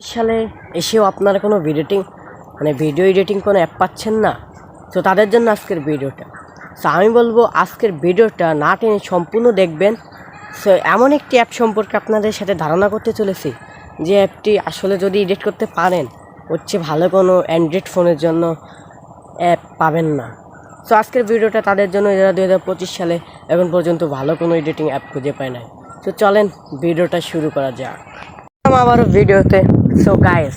সালে এসেও আপনারা কোনো ভিডিওটিং মানে ভিডিও এডিটিং কোনো অ্যাপ পাচ্ছেন না। তো তাদের জন্য আজকের ভিডিওটা। সো আমি বলব, আজকের ভিডিওটা না টেনে সম্পূর্ণ দেখবেন। সো এমন একটি অ্যাপ সম্পর্কে আপনাদের সাথে ধারণা করতে চলেছি, যে অ্যাপটি আসলে যদি এডিট করতে পারেন, হচ্ছে ভালো কোনো অ্যান্ড্রয়েড ফোনের জন্য অ্যাপ পাবেন না। সো আজকের ভিডিওটা তাদের জন্য যারা দু হাজার পঁচিশ সালে এখন পর্যন্ত ভালো কোনো এডিটিং অ্যাপ খুঁজে পায় নাই। তো চলেন, ভিডিওটা শুরু করা যাক। আবারও ভিডিওতে। সো গাইস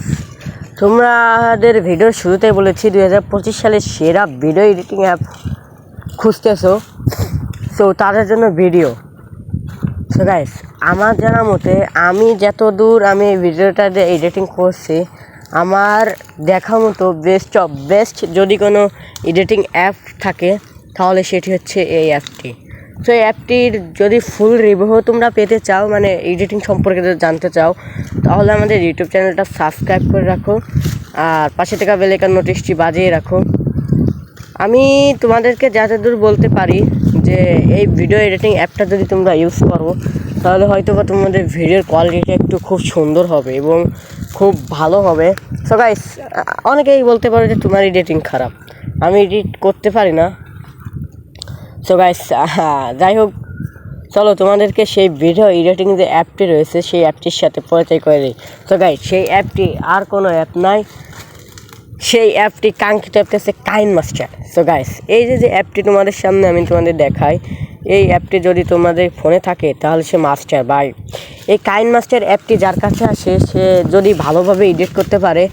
তোমাদের ভিডিওর শুরুতে বলেছি দু হাজার পঁচিশ সালের সেরা ভিডিও এডিটিং অ্যাপ খুঁজতেছো। সো তাদের জন্য ভিডিও সো গাইস আমার জানা মতে, আমি যত দূর আমি ভিডিওটা এডিটিং করছি, আমার দেখা মতো বেস্ট অফ বেস্ট যদি কোনো এডিটিং অ্যাপ থাকে, তাহলে সেটি হচ্ছে এই অ্যাপটি তো এই অ্যাপটির যদি ফুল রিভিউ তোমরা পেতে চাও মানে এডিটিং সম্পর্কে যদি জানতে চাও, তাহলে আমাদের ইউটিউব চ্যানেলটা সাবস্ক্রাইব করে রাখো, আর পাশে থাকা বেলেকার নোটিশটি বাজিয়ে রাখো। আমি তোমাদেরকে যাতে দূর বলতে পারি যে এই ভিডিও এডিটিং অ্যাপটা যদি তোমরা ইউজ করো, তাহলে হয়তো বা তোমাদের ভিডিওর কোয়ালিটিটা একটু খুব সুন্দর হবে এবং খুব ভালো হবে। সো গাইস অনেকেই বলতে পারো যে তোমার এডিটিং খারাপ। আমি এডিট করতে পারি না। সো গাইস যাই হোক, চলো তোমাদেরকে সেই ভিডিও এডিটিং যে অ্যাপটি রয়েছে, সেই অ্যাপটির সাথে পরিচয় করে দিই। তো গাইস সেই অ্যাপটি আর কোনো অ্যাপ নাই। সেই অ্যাপটি কাঙ্ক্ষিত অ্যাপটি হচ্ছে কাইন মাস্টার সো গাইস এই যে যে অ্যাপটি তোমাদের সামনে আমি তোমাদের দেখাই, এই অ্যাপটি যদি তোমাদের ফোনে থাকে, তাহলে সে মাস্টার বাই এই কাইন মাস্টার অ্যাপটি যার কাছে আসে, সে যদি ভালোভাবে এডিট করতে পারে,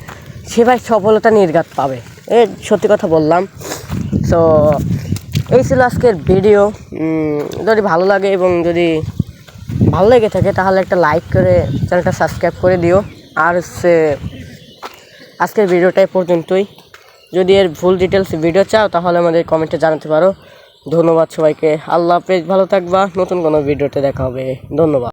সে ভাই সফলতা নির্ঘাত পাবে। এ, সত্যি কথা বললাম। সো এই ছিল আজকের ভিডিও। যদি ভালো লাগে এবং যদি ভালো লেগে থাকে, তাহলে একটা লাইক করে চ্যানেলটা সাবস্ক্রাইব করে দিও। আর হচ্ছে, আজকের ভিডিওটাই পর্যন্তই। যদি এর ফুল ডিটেলস ভিডিও চাও, তাহলে আমাদের কমেন্টে জানাতে পারো। ধন্যবাদ সবাইকে। আল্লাহ হাফেজ, ভালো থাকবা। নতুন কোনো ভিডিওতে দেখা হবে। ধন্যবাদ।